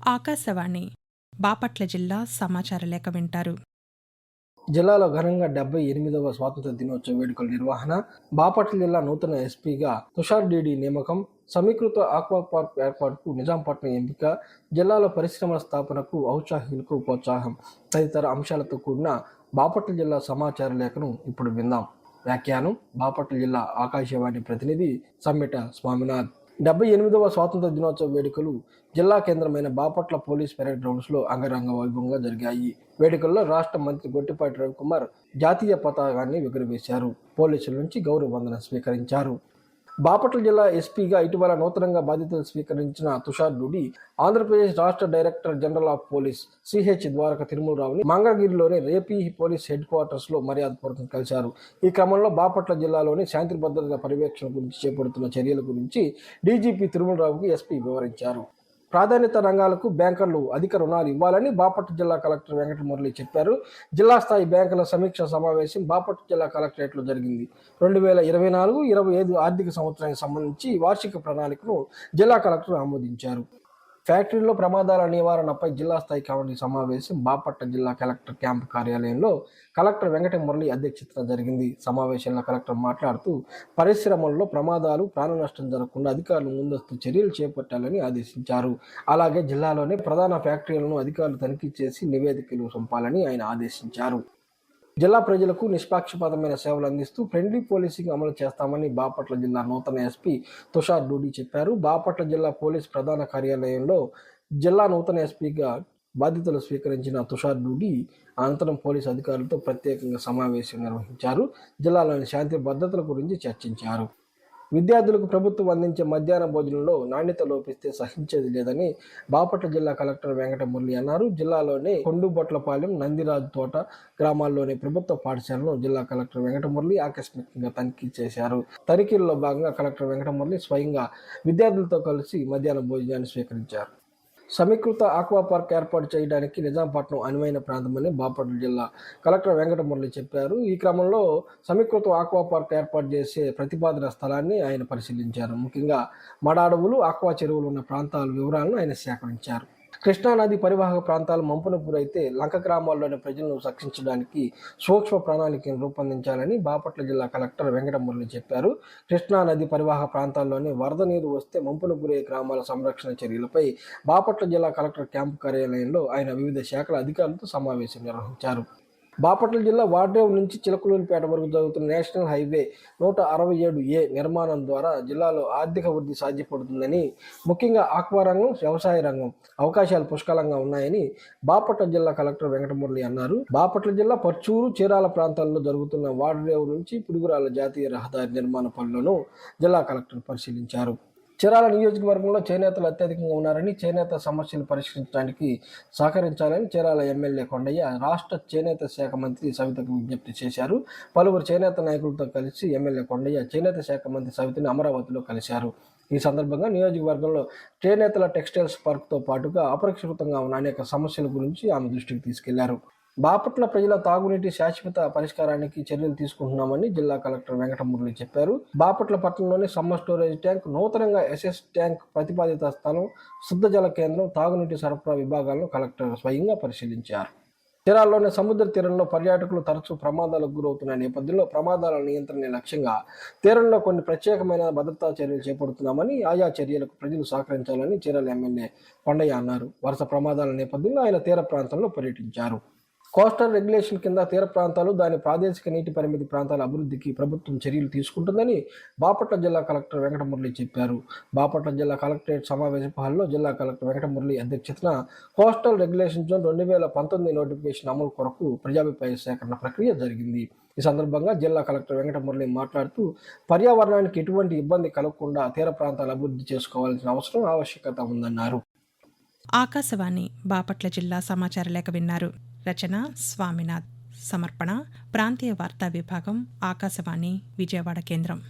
ఆకాశవాణి బాపట్ల జిల్లా సమాచార లేఖ వింటారు. జిల్లాలో ఘనంగా డెబ్బై ఎనిమిదవ స్వాతంత్ర దినోత్సవ వేడుకల నిర్వహణ బాపట్ల జిల్లా నూతన ఎస్పీగా తుషార్ డీడీ నియామకం సమీకృత ఆక్వా పార్క్ ఏర్పాటుకు నిజాంపట్నం ఎంపిక జిల్లాలో పరిశ్రమల స్థాపనకు ఔత్సాహికులకు ప్రోత్సాహం తదితర అంశాలతో కూడిన బాపట్ల జిల్లా సమాచార లేఖను ఇప్పుడు విందాం. వ్యాఖ్యానం బాపట్ల జిల్లా ఆకాశవాణి ప్రతినిధి సమ్మెట స్వామినాథ్. డెబ్బై ఎనిమిదవ స్వాతంత్ర దినోత్సవ వేడుకలు జిల్లా కేంద్రమైన బాపట్ల పోలీస్ పెరేడ్ గ్రౌండ్స్లో అంగరంగ వైభవంగా జరిగాయి. వేడుకల్లో రాష్ట్ర మంత్రి గొట్టిపాటి రవికుమార్ జాతీయ పతాకాన్ని ఎగురవేశారు పోలీసుల నుంచి గౌరవ వందన స్వీకరించారు. బాపట్ల జిల్లా ఎస్పీగా ఇటీవల నూతనంగా బాధ్యతలు స్వీకరించిన తుషార్ డూడి ఆంధ్రప్రదేశ్ రాష్ట్ర director general of police CH Dwaraka తిరుమలరావుని మంగళగిరిలోని రేపీ పోలీస్ హెడ్ క్వార్టర్స్లో మర్యాదపూర్వకంగా కలిశారు. ఈ క్రమంలో బాపట్ల జిల్లాలోని శాంతి భద్రతల పర్యవేక్షణ గురించి చేపడుతున్న చర్యల గురించి డీజీపీ తిరుమలరావుకు ఎస్పీ వివరించారు. ప్రాధాన్యత రంగాలకు బ్యాంకర్లు అధిక రుణాలు ఇవ్వాలని బాపట్ల జిల్లా కలెక్టర్ వెంకట మురళి చెప్పారు. జిల్లా స్థాయి బ్యాంకుల సమీక్ష సమావేశం బాపట్ల జిల్లా కలెక్టరేట్లో జరిగింది. రెండు వేల ఇరవై నాలుగు ఇరవై ఐదు ఆర్థిక సంవత్సరానికి సంబంధించి వార్షిక ప్రణాళికను జిల్లా కలెక్టర్ ఆమోదించారు. ఫ్యాక్టరీలో ప్రమాదాల నివారణపై జిల్లా స్థాయి కమిటీ సమావేశం బాపట్ల జిల్లా కలెక్టర్ క్యాంపు కార్యాలయంలో కలెక్టర్ వెంకట మురళి అధ్యక్షతన జరిగింది. సమావేశంలో కలెక్టర్ మాట్లాడుతూ పరిశ్రమల్లో ప్రమాదాలు ప్రాణ నష్టం జరగకుండా అధికారులు ముందస్తు చర్యలు చేపట్టాలని ఆదేశించారు. అలాగే జిల్లాలోని ప్రధాన ఫ్యాక్టరీలను అధికారులు తనిఖీ చేసి నివేదికలు పంపాలని ఆయన ఆదేశించారు. జిల్లా ప్రజలకు నిష్పాక్షపాతమైన సేవలు అందిస్తూ ఫ్రెండ్లీ పోలీసింగ్ అమలు చేస్తామని బాపట్ల జిల్లా నూతన ఎస్పీ తుషార్ డూడి చెప్పారు. బాపట్ల జిల్లా పోలీస్ ప్రధాన కార్యాలయంలో జిల్లా నూతన ఎస్పీగా బాధ్యతలు స్వీకరించిన తుషార్ డూడి అనంతరం పోలీసు అధికారులతో ప్రత్యేకంగా సమావేశం నిర్వహించారు. జిల్లాలోని శాంతి భద్రతల గురించి చర్చించారు. విద్యార్థులకు ప్రభుత్వం అందించే మధ్యాహ్న భోజనంలో నాణ్యత లోపిస్తే సహించేది లేదని బాపట్ల జిల్లా కలెక్టర్ వెంకట మురళి అన్నారు. జిల్లాలోని కొండుబొట్లపాలెం నందిరాజు తోట గ్రామాల్లోని ప్రభుత్వ పాఠశాలను జిల్లా కలెక్టర్ వెంకట మురళి ఆకస్మికంగా తనిఖీ చేశారు. తనిఖీల్లో భాగంగా కలెక్టర్ వెంకట మురళి స్వయంగా విద్యార్థులతో కలిసి మధ్యాహ్న భోజనాన్ని స్వీకరించారు. సమీకృత ఆక్వా పార్క్ ఏర్పాటు చేయడానికి నిజాంపట్నం అనువైన ప్రాంతమని బాపట్ల జిల్లా కలెక్టర్ వెంకటమురళి చెప్పారు. ఈ క్రమంలో సమీకృత ఆక్వా పార్క్ ఏర్పాటు చేసే ప్రతిపాదన స్థలాన్ని ఆయన పరిశీలించారు. ముఖ్యంగా మడ అడవులు ఆక్వా చెరువులు ఉన్న ప్రాంతాల వివరాలను ఆయన సేకరించారు. కృష్ణానది పరివాహక ప్రాంతాలు మంపున గురైతే లంక గ్రామాల్లోని ప్రజలను రక్షించడానికి సూక్ష్మ ప్రణాళికను రూపొందించాలని బాపట్ల జిల్లా కలెక్టర్ వెంకటమురళి చెప్పారు. కృష్ణానది పరివాహక ప్రాంతాల్లోని వరద నీరు వస్తే మంపున గురయ్యే గ్రామాల సంరక్షణ చర్యలపై బాపట్ల జిల్లా కలెక్టర్ క్యాంపు కార్యాలయంలో ఆయన వివిధ శాఖల అధికారులతో సమావేశం నిర్వహించారు. బాపట్ల జిల్లా వాడ్రేవు నుంచి చిలకలూరిపేట వరకు జరుగుతున్న నేషనల్ హైవే నూట అరవై ఏడు ఏ నిర్మాణం ద్వారా జిల్లాలో ఆర్థిక వృద్ధి సాధ్యపడుతుందని ముఖ్యంగా ఆక్వా రంగం వ్యవసాయ రంగం అవకాశాలు పుష్కలంగా ఉన్నాయని బాపట్ల జిల్లా కలెక్టర్ వెంకటమురళి అన్నారు. బాపట్ల జిల్లా పర్చూరు చీరాల ప్రాంతాల్లో జరుగుతున్న వాడ్రేవు నుంచి పిడుగురాల జాతీయ రహదారి నిర్మాణ పనులను జిల్లా కలెక్టర్ పరిశీలించారు. చీరాల నియోజకవర్గంలో చేనేతలు అత్యధికంగా ఉన్నారని చేనేత సమస్యలు పరిష్కరించడానికి సహకరించాలని చీరాల ఎమ్మెల్యే కొండయ్య రాష్ట్ర చేనేత శాఖ మంత్రి సవితకు విజ్ఞప్తి చేశారు. పలువురు చేనేత నాయకులతో కలిసి ఎమ్మెల్యే కొండయ్య చేనేత శాఖ మంత్రి సవితని అమరావతిలో కలిశారు. ఈ సందర్భంగా నియోజకవర్గంలో చేనేతల టెక్స్టైల్స్ పార్క్తో పాటుగా అపరిష్కృతంగా ఉన్న అనేక సమస్యల గురించి ఆమె దృష్టికి తీసుకెళ్ళారు. బాపట్ల ప్రజల తాగునీటి శాశ్వత పరిష్కారానికి చర్యలు తీసుకుంటున్నామని జిల్లా కలెక్టర్ వెంకటమురళి చెప్పారు. బాపట్ల పట్టణంలోని సమ్మర్ స్టోరేజ్ ట్యాంక్ నూతనంగా ఎస్ఎస్ ట్యాంక్ ప్రతిపాదిత స్థలం శుద్ధ జల కేంద్రం తాగునీటి సరఫరా విభాగాలను కలెక్టర్ స్వయంగా పరిశీలించారు. తీరాల్లోని సముద్ర తీరంలో పర్యాటకులు తరచూ ప్రమాదాలకు గురవుతున్న నేపథ్యంలో ప్రమాదాల నియంత్రణ లక్ష్యంగా తీరంలో కొన్ని ప్రత్యేకమైన భద్రతా చర్యలు చేపడుతున్నామని ఆయా చర్యలకు ప్రజలు సహకరించాలని చీరాల ఎమ్మెల్యే కొండయ్య అన్నారు. వరుస ప్రమాదాల నేపథ్యంలో ఆయన తీర ప్రాంతంలో పర్యటించారు. కోస్టల్ రెగ్యులేషన్ కింద తీర ప్రాంతాలు దాని ప్రాదేశిక నీటి పరిమితి ప్రాంతాల అభివృద్ధికి ప్రభుత్వం చర్యలు తీసుకుంటుందని బాపట్ల జిల్లా కలెక్టర్ వెంకటమురళి చెప్పారు. బాపట్ల జిల్లా కలెక్టరేట్ సమావేశ హాల్లో జిల్లా కలెక్టర్ వెంకటమురళి అధ్యక్షతన కోస్టల్ రెగ్యులేషన్ జోన్ రెండు వేల పంతొమ్మిది నోటిఫికేషన్ అమలు కొరకు ప్రజాభిప్రాయ సేకరణ ప్రక్రియ జరిగింది. ఈ సందర్భంగా జిల్లా కలెక్టర్ వెంకటమురళి మాట్లాడుతూ పర్యావరణానికి ఎటువంటి ఇబ్బంది కలగకుండా తీర ప్రాంతాలు అభివృద్ధి చేసుకోవాల్సిన అవసరం ఆవశ్యకత ఉందన్నారు. ఆకాశవాణి బాపట్ల జిల్లా సమాచార లేఖ విన్నారు. రచన స్వామినాథ్. సమర్పణ ప్రాంతీయ వార్తా విభాగం ఆకాశవాణి విజయవాడ కేంద్రం.